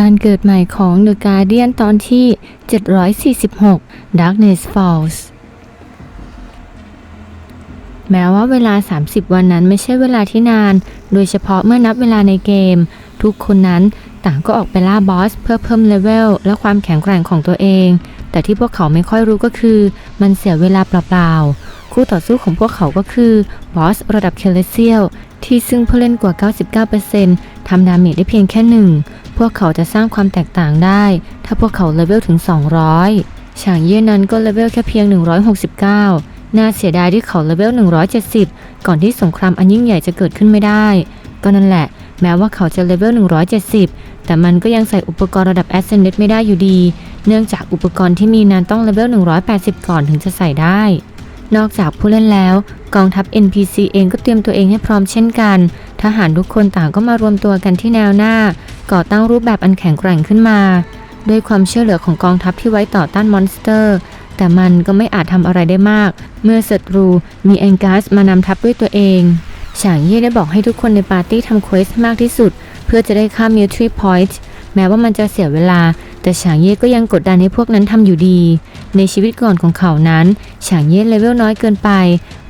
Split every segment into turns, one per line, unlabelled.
การเกิดใหม่ของ The Guardian ตอนที่ 746 Darkness Falls แม้ว่าเวลา 30 วันนั้นไม่ใช่เวลาที่นาน โดยเฉพาะเมื่อนับเวลาในเกม ทุกคนนั้นต่างก็ออกไปล่าบอสเพื่อเพิ่มเลเวลและความแข็งแกร่งของตัวเอง แต่ที่พวกเขาไม่ค่อยรู้ก็คือ มันเสียเวลาเปล่าๆ คู่ต่อสู้ของพวกเขาก็คือบอสระดับเคเลเซียลที่ซึ่งผู้เล่นกว่า 99%ทำดาเมจได้เพียงแค่หนึ่ง พวกเขาจะสร้างความแตกต่างได้ ถ้าพวกเขาเลเวลถึง 200 ฉางเย่นั้นก็เลเวลแค่เพียง 169 น่าเสียดายที่เขาเลเวล 170 ก่อนที่สงครามอันยิ่งใหญ่จะเกิดขึ้นไม่ได้ ก็นั่นแหละ แม้ว่าเขาจะเลเวล 170 แต่มันก็ยังใส่อุปกรณ์ระดับ Ascended ไม่ได้อยู่ดี เนื่องจากอุปกรณ์ที่มีนั้นต้องเลเวล 180 ก่อนถึงจะใส่ได้ นอกจากผู้เล่นแล้ว กองทัพ NPC เองก็เตรียมตัวเองให้พร้อมเช่นกัน ทหารทุกคนต่างก็มารวมตัวกันที่แนวหน้า ก่อตั้งรูปแบบอันแข็งแกร่งขึ้นมา ด้วยความเชื่อเหลือของกองทัพที่ไว้ต่อต้านมอนสเตอร์ แต่มันก็ไม่อาจทำอะไรได้มาก เมื่อศัตรูมีแองกัสมานำทัพด้วยตัวเองฉางเย่ได้บอกให้ทุกคนในปาร์ตี้ทำเควสมากที่สุด เพื่อจะได้ค่ามิวทรีพอยต์ แม้ว่ามันจะเสียเวลา แต่ฉางเย่ก็ยังกดดันให้พวกนั้นทำอยู่ดี ในชีวิตก่อนของเขานั้นฉางเย่เลเวลน้อยเกินไป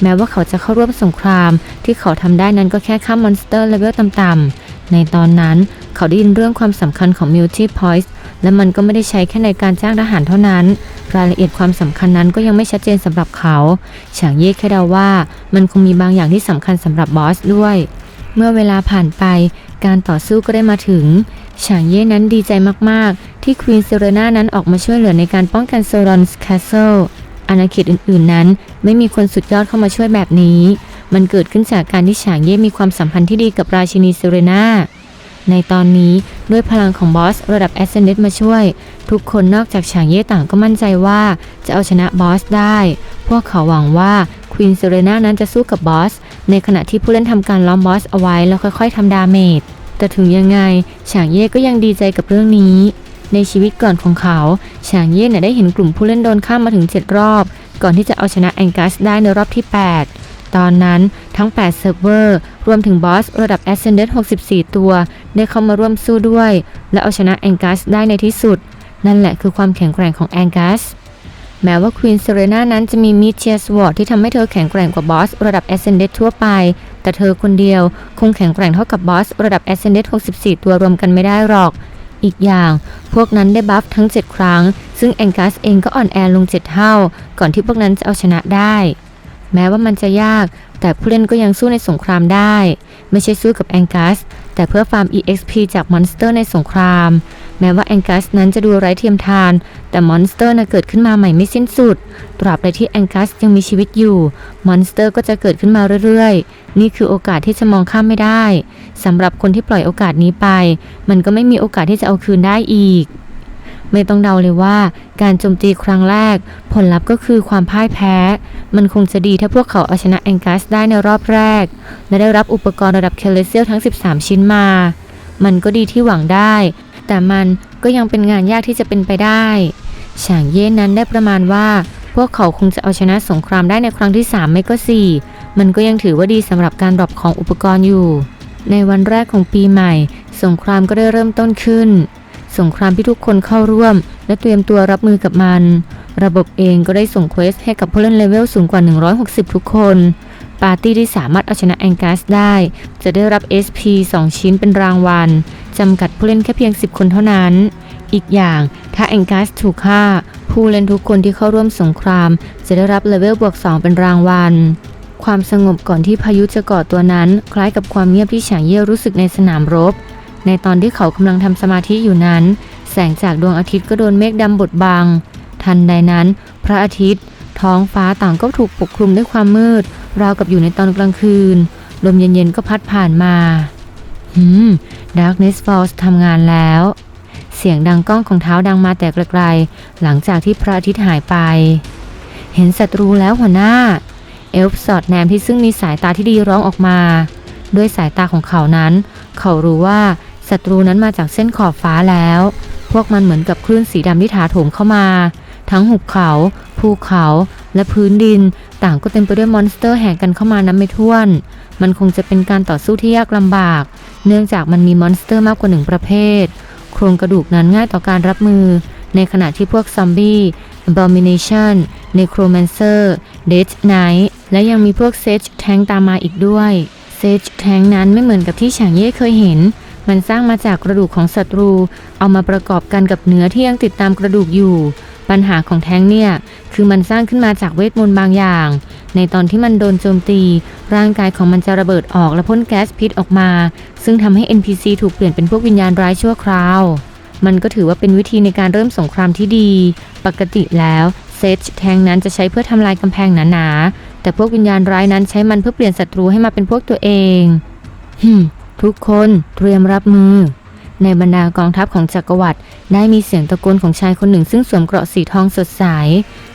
แม้ว่าเขาจะเข้าร่วมสงคราม ที่เขาทำได้นั้นก็แค่ฆ่ามอนสเตอร์เลเวลต่ำๆในตอนนั้นเขาได้ยินเรื่องความสำคัญของมิวทรีพอยต์และมันก็ไม่ได้ใช้แค่ในการจ้างทหารเท่านั้น รายละเอียดความสำคัญนั้นก็ยังไม่ชัดเจนสำหรับเขาฉางเย่แค่เดาว่า มันคงมีบางอย่างที่สำคัญสำหรับบอสด้วย เมื่อเวลาผ่านไป การต่อสู้ก็ได้มาถึง ฉางเย่นั้นดีใจมาก ๆ ที่ควีนเซเรนานั้นออกมาช่วยเหลือในการป้องกันโซรอนส์แคสเซิลอาณาเขตอื่น ๆ นั้น ไม่มีคนสุดยอดเข้ามาช่วยแบบนี้ มันเกิดขึ้นจากการที่ฉางเย่มีความสัมพันธ์ที่ดีกับราชินีเซเรนาในตอนนี้ด้วยพลังของบอสระดับ Ascended มาช่วย ทุกคนนอกจากฉางเย่ต่างก็มั่นใจว่าจะเอาชนะบอสได้ พวกเขาหวังว่าควีนเซเรนานั้นจะสู้กับบอส ในขณะที่ผู้เล่นทำการล้อมบอสเอาไว้แล้วค่อยๆทำดาเมจ แต่ถึงยังไงฉางเย่ก็ยังดีใจกับเรื่องนี้ ในชีวิตก่อนของเขาฉางเย่น่ะได้เห็นกลุ่มผู้เล่นโดนข้ามมาถึง 7 รอบ ก่อนที่จะเอาชนะแองกัสได้ในรอบที่ 8 ตอนนั้นทั้ง 8 เซิร์ฟเวอร์ รวมถึงบอสระดับ Ascended 64 ตัว ได้เข้ามาร่วมสู้ด้วย และเอาชนะแองกัสได้ในที่สุด นั่นแหละคือความแข็งแกร่งของแองกัส แม้ว่าควีนเซเรนานั้นจะมีมิเชียสวอร์ดที่ทำให้เธอแข็งแกร่งกว่าบอสระดับ Ascended ทั่วไป แต่เธอคนเดียวคงแข็งแกร่งเท่ากับบอสระดับ Ascended 64 ตัวรวมกันไม่ได้หรอก อีกอย่าง พวกนั้นได้บัฟทั้ง 7 ครั้ง ซึ่งแองกัสเองก็อ่อนแอลง 7 เท่า ก่อนที่พวกนั้นจะเอาชนะได้ แม้ว่ามันจะยาก แต่ผู้เล่นก็ยังสู้ในสงครามได้ ไม่ใช่สู้กับแองกัสแต่เพื่อฟาร์ม EXP จากมอนสเตอร์ในสงคราม แม้ว่าแองกัสนั้นจะดูไร้เทียมทาน แต่มอนสเตอร์น่ะเกิดขึ้นมาใหม่ไม่สิ้นสุด ตราบใดที่แองกัสยังมีชีวิตอยู่ มอนสเตอร์ก็จะเกิดขึ้นมาเรื่อยๆ นี่คือโอกาสที่จะมองข้ามไม่ได้สำหรับคนที่ปล่อยโอกาสนี้ไป มันก็ไม่มีโอกาสที่จะเอาคืนได้อีก ไม่ต้องเดาเลยว่า การโจมตีครั้งแรก ผลลัพธ์ก็คือความพ่ายแพ้ มันคงจะดีถ้าพวกเขาเอาชนะแองกัสได้ในรอบแรก และได้รับอุปกรณ์ระดับเคเลเซียลทั้ง 13 ชิ้นมามันก็ดีที่หวังได้ แต่มันก็ยังเป็นงานยากที่จะเป็นไปได้ฉางเย่นั้นได้ประมาณว่า พวกเขาคงจะเอาชนะสงครามได้ในครั้งที่ 3 ไม่ก็ 4 มันก็ยังถือว่าดีสำหรับการดรอปของอุปกรณ์อยู่ ในวันแรกของปีใหม่ สงครามก็ได้เริ่มต้นขึ้น สงครามที่ทุกคนเข้าร่วม และเตรียมตัวรับมือกับมัน ระบบเองก็ได้ส่งเควสให้กับผู้เล่นเลเวลสูงกว่า 160 ทุกคน ปาร์ตี้ที่สามารถเอาชนะแองกัสได้ จะได้รับ SP 2 ชิ้นเป็นรางวัลจำกัดผู้เล่นแค่เพียง 10 คนเท่านั้น อีกอย่างถ้าแองกัสถูกฆ่า ผู้เล่นทุกคนที่เข้าร่วมสงคราม จะได้รับเลเวลบวก 2 เป็นรางวัลความสงบก่อนที่พายุจะก่อตัวนั้น คล้ายกับความเงียบที่ฉางเย่รู้สึกในสนามรบ ในตอนที่เขากำลังทำสมาธิอยู่นั้น แสงจากดวงอาทิตย์ก็โดนเมฆดำบดบัง ทันใดนั้น พระอาทิตย์ ท้องฟ้าต่างก็ถูกปกคลุมด้วยความมืด ราวกับอยู่ในตอนกลางคืน ลมเย็นๆก็พัดผ่านมาหืม Darkness Falls ทำงานแล้ว เสียงดังก้องของเท้าดังมาแต่ไกลๆหลังจากที่พระอาทิตย์หายไป เห็นศัตรูแล้วหัวหน้า เอลฟ์สอดแนมที่ซึ่งมีสายตาที่ดีร้องออกมา ด้วยสายตาของเขานั้น เขารู้ว่าศัตรูนั้นมาจากเส้นขอบฟ้าแล้ว พวกมันเหมือนกับคลื่นสีดำที่ถาโถมเข้ามา ทั้งหุบเขา ภูเขาและพื้นดิน ต่างก็เต็มไปด้วยมอนสเตอร์แห่กันเข้ามานับไม่ถ้วน มันคงจะเป็นการต่อสู้ที่ยากลำบาก เนื่องจากมันมีมอนสเตอร์มากกว่าหนึ่งประเภท โครงกระดูกนั้นง่ายต่อการรับมือ ในขณะที่พวกซอมบี้ Abomination Necromancer Death Knight และยังมีพวก Sage Tank ตามมาอีกด้วย Sage Tank นั้นไม่เหมือนกับที่ฉางเย่เคยเห็น มันสร้างมาจากกระดูกของศัตรู เอามาประกอบกันกับเนื้อที่ยังติดตามกระดูกอยู่ ปัญหาของแท้งเนี่ย คือมันสร้างขึ้นมาจากเวทมนต์บางอย่าง ในตอนที่มันโดนโจมตี ร่างกายของมันจะระเบิดออกและพ่นแก๊สพิษออกมา ซึ่งทำให้ NPC ถูกเปลี่ยนเป็นพวกวิญญาณร้ายชั่วคราว มันก็ถือว่าเป็นวิธีในการเริ่มสงครามที่ดี ปกติแล้วเซจแทงนั้นจะใช้เพื่อทำลายกำแพงหนาๆ แต่พวกวิญญาณร้ายนั้นใช้มันเพื่อเปลี่ยนศัตรูให้มาเป็นพวกตัวเองทุกคนเตรียมรับมือ ในบรรดากองทัพของจักรวรรดิได้มีเสียงตะโกนของชายคนหนึ่ง ซึ่งสวมเกราะสีทองสดใส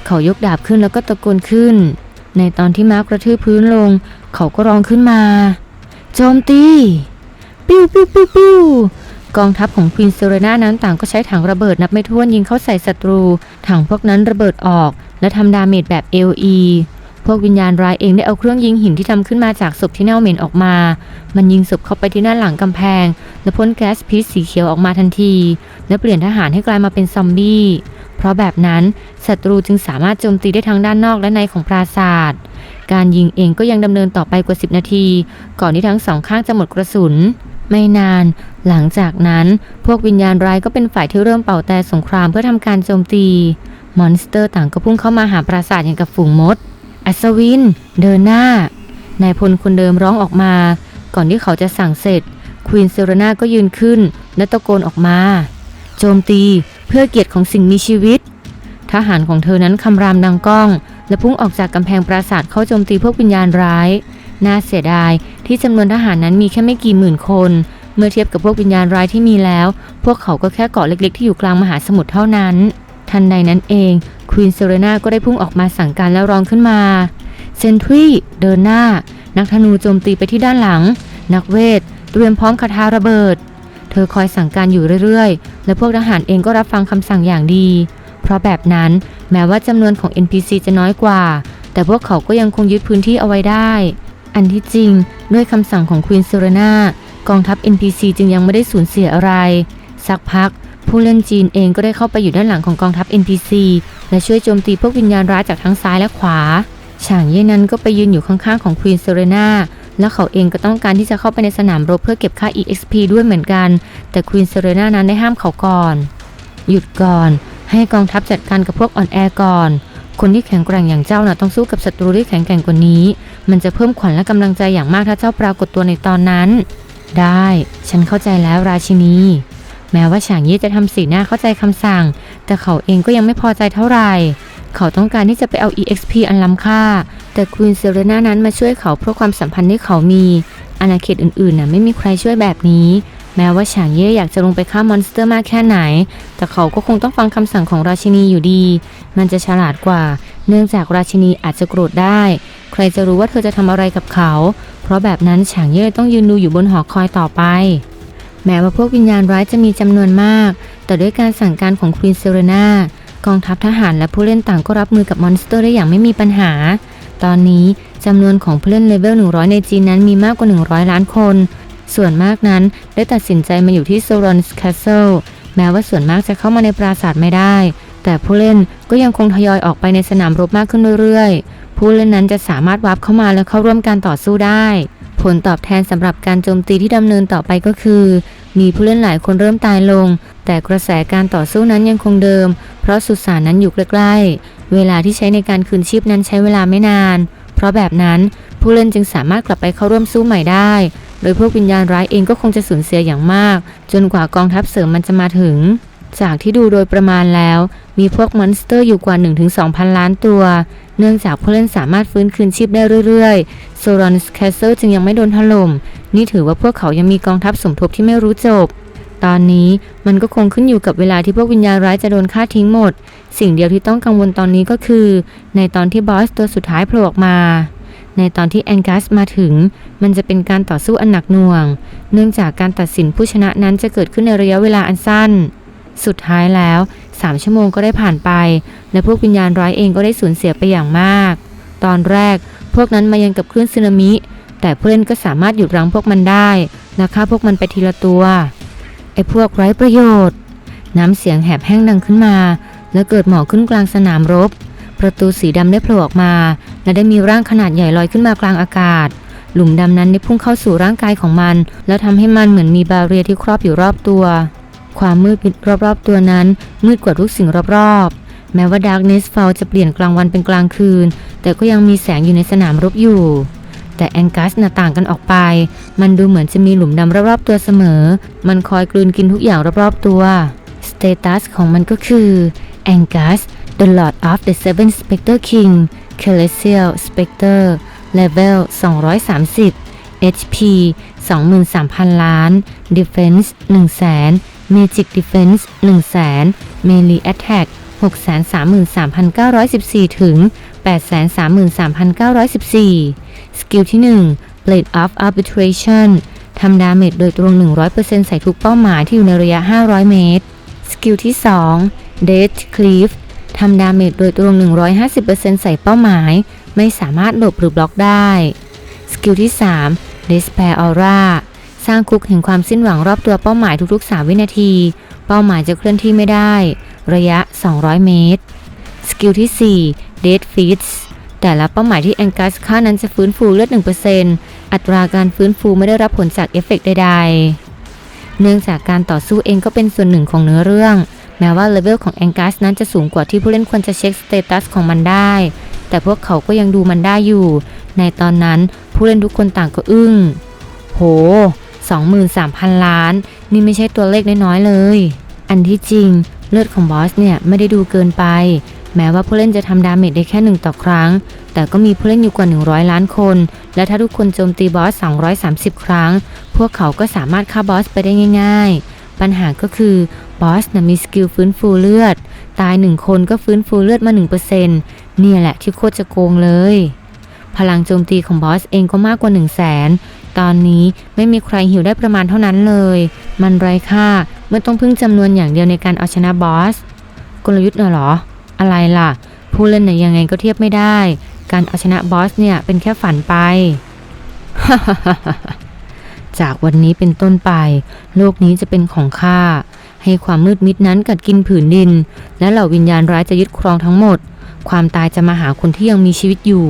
เขายกดาบขึ้นแล้วก็ตะโกนขึ้น ในตอนที่ม้ากระทืบพื้นลง เขาก็ร้องขึ้นมา โจมตี ปิ้วปิ้วปิ้วปิ้วกองทัพของควีนเซเรนานั้นต่างก็ใช้ถังระเบิดนับไม่ถ้วนยิงเข้าใส่ศัตรู ถังพวกนั้นระเบิดออก และทำดาเมจแบบ LE พวกวิญญาณร้ายเองได้เอาเครื่องยิงหินที่ทำขึ้นมาจากศพที่เน่าเหม็นออกมา มันยิงศพเข้าไปที่ด้าหลังกำแพง และพ่นแก๊สพิษสีเขียวออกมาทันที และเปลี่ยนทหารให้กลายมาเป็นซอมบี้เพราะแบบนั้นศัตรูจึงสามารถโจมตีได้ทั้งด้านนอกและในของปราสาทการยิงเองก็ยังดำเนินต่อไปกว่า 10 นาที ก่อนที่ทั้งสองข้างจะหมดกระสุน ไม่นาน หลังจากนั้น พวกวิญญาณร้ายก็เป็นฝ่ายที่เริ่มเป่าแต่สงครามเพื่อทำการโจมตี มอนสเตอร์ต่างก็พุ่งเข้ามาหาปราสาทอย่างกับฝูงมด อัศวิน เดินหน้านายพลคนเดิมร้องออกมา ก่อนที่เขาจะสั่งเสร็จ ควีนเซเรนาก็ยืนขึ้น และตะโกนออกมา โจมตีเพื่อเกียรติของสิ่งมีชีวิต ทหารของเธอนั้นคำรามดังก้อง และพุ่งออกจากกำแพงปราสาทเข้าโจมตีพวกวิญญาณร้าย น่าเสียดายที่จำนวนทหารนั้นมีแค่ไม่กี่หมื่นคน เมื่อเทียบกับพวกวิญญาณร้ายที่มีแล้ว พวกเขาก็แค่เกาะเล็กๆ ที่อยู่กลางมหาสมุทรเท่านั้น ทันใดนั้นเอง ควีนเซเรนาก็ได้พุ่งออกมาสั่งการแล้วร้องขึ้นมา เซนทรีเดินหน้า นักธนูโจมตีไปที่ด้านหลัง นักเวท เตรียมพร้อมคาถาระเบิด เธอคอยสั่งการอยู่เรื่อยๆ และพวกทหารเองก็รับฟังคำสั่งอย่างดี เพราะแบบนั้นแม้ว่าจำนวนของ NPC จะน้อยกว่า แต่พวกเขาก็ยังคงยึดพื้นที่เอาไว้ได้ อันที่จริง ด้วยคำสั่งของควีนเซเรนากองทัพ NPC จึงยังไม่ได้สูญเสียอะไร สักพัก ผู้เล่นจีนเองก็ได้เข้าไปอยู่ด้านหลังของกองทัพ NPC และช่วยโจมตีพวกวิญญาณร้ายจากทั้งซ้ายและขวา ฉางเย่นั้นก็ไปยืนอยู่ข้างๆของควีนเซเรนาและเขาเองก็ต้องการที่จะเข้าไปในสนามรบเพื่อเก็บค่า EXP ด้วยเหมือนกัน แต่ควีนเซเรนานั้นได้ห้ามเขาก่อน หยุดก่อน ให้กองทัพจัดการกับพวกอ่อนแอก่อน คนที่แข็งแกร่งอย่างเจ้าน่ะต้องสู้กับศัตรูที่แข็งแกร่งกว่านี้ มันจะเพิ่มขวัญและกำลังใจอย่างมากถ้าเจ้าปรากฏตัวในตอนนั้น ได้ ฉันเข้าใจแล้วราชินี แม้ว่าฉางเย่จะทำสีหน้าเข้าใจคำสั่ง แต่เขาเองก็ยังไม่พอใจเท่าไหร่ เขาต้องการที่จะไปเอา EXP อันล้ำค่า แต่ควีนเซเรนานั้นมาช่วยเขาเพราะความสัมพันธ์ที่เขามี อาณาเขตอื่นๆน่ะไม่มีใครช่วยแบบนี้ แม้ว่าฉางเย่อยากจะลงไปฆ่ามอนสเตอร์มากแค่ไหน แต่เขาก็คงต้องฟังคำสั่งของราชินีอยู่ดี มันจะฉลาดกว่า เนื่องจากราชินีอาจจะโกรธได้ ใครจะรู้ว่าเธอจะทำอะไรกับเขา เพราะแบบนั้นฉางเย่ต้องยืนดูอยู่บนหอคอยต่อไป แม้ว่าพวกวิญญาณร้ายจะมีจำนวนมาก แต่ด้วยการสั่งการของควีนเซเรนากองทัพทหารและผู้เล่นต่างก็รับมือกับมอนสเตอร์ได้อย่างไม่มีปัญหา ตอนนี้จำนวนของผู้เล่นเลเวล 100 ในจีนนั้นมีมากกว่า 100 ล้านคน ส่วนมากนั้นได้ตัดสินใจมาอยู่ที่โซรอนส์แคสเซิลแม้ว่าส่วนมากจะเข้ามาในปราสาทไม่ได้ แต่ผู้เล่นก็ยังคงทยอยออกไปในสนามรบมากขึ้นเรื่อยๆ ผู้เล่นนั้นจะสามารถวาร์ปเข้ามาและเข้าร่วมการต่อสู้ได้ ผลตอบแทนสำหรับการโจมตีที่ดำเนินต่อไปก็คือ มีผู้เล่นหลายคนเริ่มตายลง แต่กระแสการต่อสู้นั้นยังคงเดิม เพราะสุสานนั้นอยู่ใกล้ๆ เวลาที่ใช้ในการคืนชีพนั้นใช้เวลาไม่นาน เพราะแบบนั้นผู้เล่นจึงสามารถกลับไปเข้าร่วมสู้ใหม่ได้ โดยพวกวิญญาณร้ายเองก็คงจะสูญเสียอย่างมาก จนกว่ากองทัพเสริมมันจะมาถึง จากที่ดูโดยประมาณแล้ว มีพวกมอนสเตอร์อยู่กว่า 1-2,000 ล้านตัว เนื่องจากผู้เล่นสามารถฟื้นคืนชีพได้เรื่อยๆโซรอนส์แคสเซิลจึงยังไม่โดนถล่ม นี่ถือว่าพวกเขายังมีกองทัพสมทบที่ไม่รู้จบ ตอนนี้มันก็คงขึ้นอยู่กับเวลาที่พวกวิญญาณร้ายจะโดนฆ่าทิ้งหมด สิ่งเดียวที่ต้องกังวลตอนนี้ก็คือ ในตอนที่บอสตัวสุดท้ายโผล่ออกมาในตอนที่แองกัสมาถึง มันจะเป็นการต่อสู้อันหนักหน่วง เนื่องจากการตัดสินผู้ชนะนั้นจะเกิดขึ้นในระยะเวลาอันสั้น สุดท้ายแล้ว 3ชั่วโมงก็ได้ผ่านไป และพวกวิญญาณร้ายเองก็ได้สูญเสียไปอย่างมาก ตอนแรกพวกนั้นมายังกับคลื่นสึนามิ แต่ผู้เล่นก็สามารถหยุดรั้งพวกมันได้และฆ่าพวกมันไปทีละตัว ไอ้พวกไร้ประโยชน์ น้ำเสียงแหบแห้งดังขึ้นมา แล้วเกิดหมอกขึ้นกลางสนามรบ ประตูสีดำได้โผล่ออกมา และได้มีร่างขนาดใหญ่ลอยขึ้นมากลางอากาศหลุมดำนั้นได้พุ่งเข้าสู่ร่างกายของมัน แล้วทำให้มันเหมือนมีบาเรียที่ครอบอยู่รอบตัว ความมืดมิดรอบๆ ตัวนั้น มืดกว่าทุกสิ่งรอบๆ แม้ว่า Darkness Fall จะเปลี่ยนกลางวันเป็นกลางคืน แต่ก็ยังมีแสงอยู่ในสนามรบอยู่ แต่แองกัสน่ะต่างกันออกไป มันดูเหมือนจะมีหลุมดำรอบๆตัวเสมอ มันคอยกลืนกินทุกอย่างรอบๆตัวสเตตัสของมันก็คือแองกัส The Lord of the Seven Spectre King Celestial Spectre Level 230 HP 23,000 ล้าน Defense 1 0 0 0 0 Magic Defense 100,000 Melee Attack 633,914 ถึง 833,914 สกิลที่ 1 Blade of Arbitration ทำดาเมจโดยตรง 100%ใส่ทุกเป้าหมายที่อยู่ในระยะ 500 เมตร สกิลที่ 2 Death Cleave ทำดาเมจโดยตรง 150%ใส่เป้าหมาย ไม่สามารถหลบหรือบล็อกได้ สกิลที่ 3 Despair Aura ร้างคุกแห่งความสิ้นหวังรอบตัวเป้าหมายทุกๆ 3 วินาที เป้าหมายจะเคลื่อนที่ไม่ได้ ระยะ 200 เมตร สกิลที่ 4 Dead Feats แต่ละเป้าหมายที่แองกัสฆ่านั้นจะฟื้นฟูเลือด 1%อัตราการฟื้นฟูไม่ได้รับผลจากเอฟเฟกต์ใดๆ เนื่องจากการต่อสู้เองก็เป็นส่วนหนึ่งของเนื้อเรื่อง แม้ว่าเลเวลของแองกัสนั้นจะสูงกว่าที่ผู้เล่นควรจะเช็คสเตตัสของมันได้ แต่พวกเขาก็ยังดูมันได้อยู่ ในตอนนั้นผู้เล่นทุกคนต่างก็อึ้ง โห 23,000 ล้าน นี่ไม่ใช่ตัวเลขน้อยๆเลย อันที่จริงเลือดของบอสเนี่ยไม่ได้ดูเกินไป แม้ว่าผู้เล่นจะทำดาเมจได้แค่หนึ่งต่อครั้ง แต่ก็มีผู้เล่นอยู่กว่า 100 ล้านคน และถ้าทุกคนโจมตีบอส 230 ครั้ง พวกเขาก็สามารถฆ่าบอสไปได้ง่าย ๆ ปัญหาก็คือบอสนะมีสกิลฟื้นฟูเลือด ตายหนึ่งคนก็ฟื้นฟูเลือดมา 1%เนี่ยแหละที่โคตรจะโกงเลย พลังโจมตีของบอสเองก็มากกว่า 1 0 0 0 0แสน ตอนนี้ไม่มีใครหิวได้ประมาณเท่านั้นเลย มันไร้ค่าเมื่อต้องพึ่งจำนวนอย่างเดียวในการเอาชนะบอส กลยุทธ์เหรอ อะไรล่ะ ผู้เล่นเนี่ยยังไงก็เทียบไม่ได้ การเอาชนะบอสเนี่ยเป็นแค่ฝันไป จากวันนี้เป็นต้นไป โลกนี้จะเป็นของข้าให้ความมืดมิดนั้นกัดกินผืนดิน และเหล่าวิญญาณร้ายจะยึดครองทั้งหมด ความตายจะมาหาคนที่ยังมีชีวิตอยู่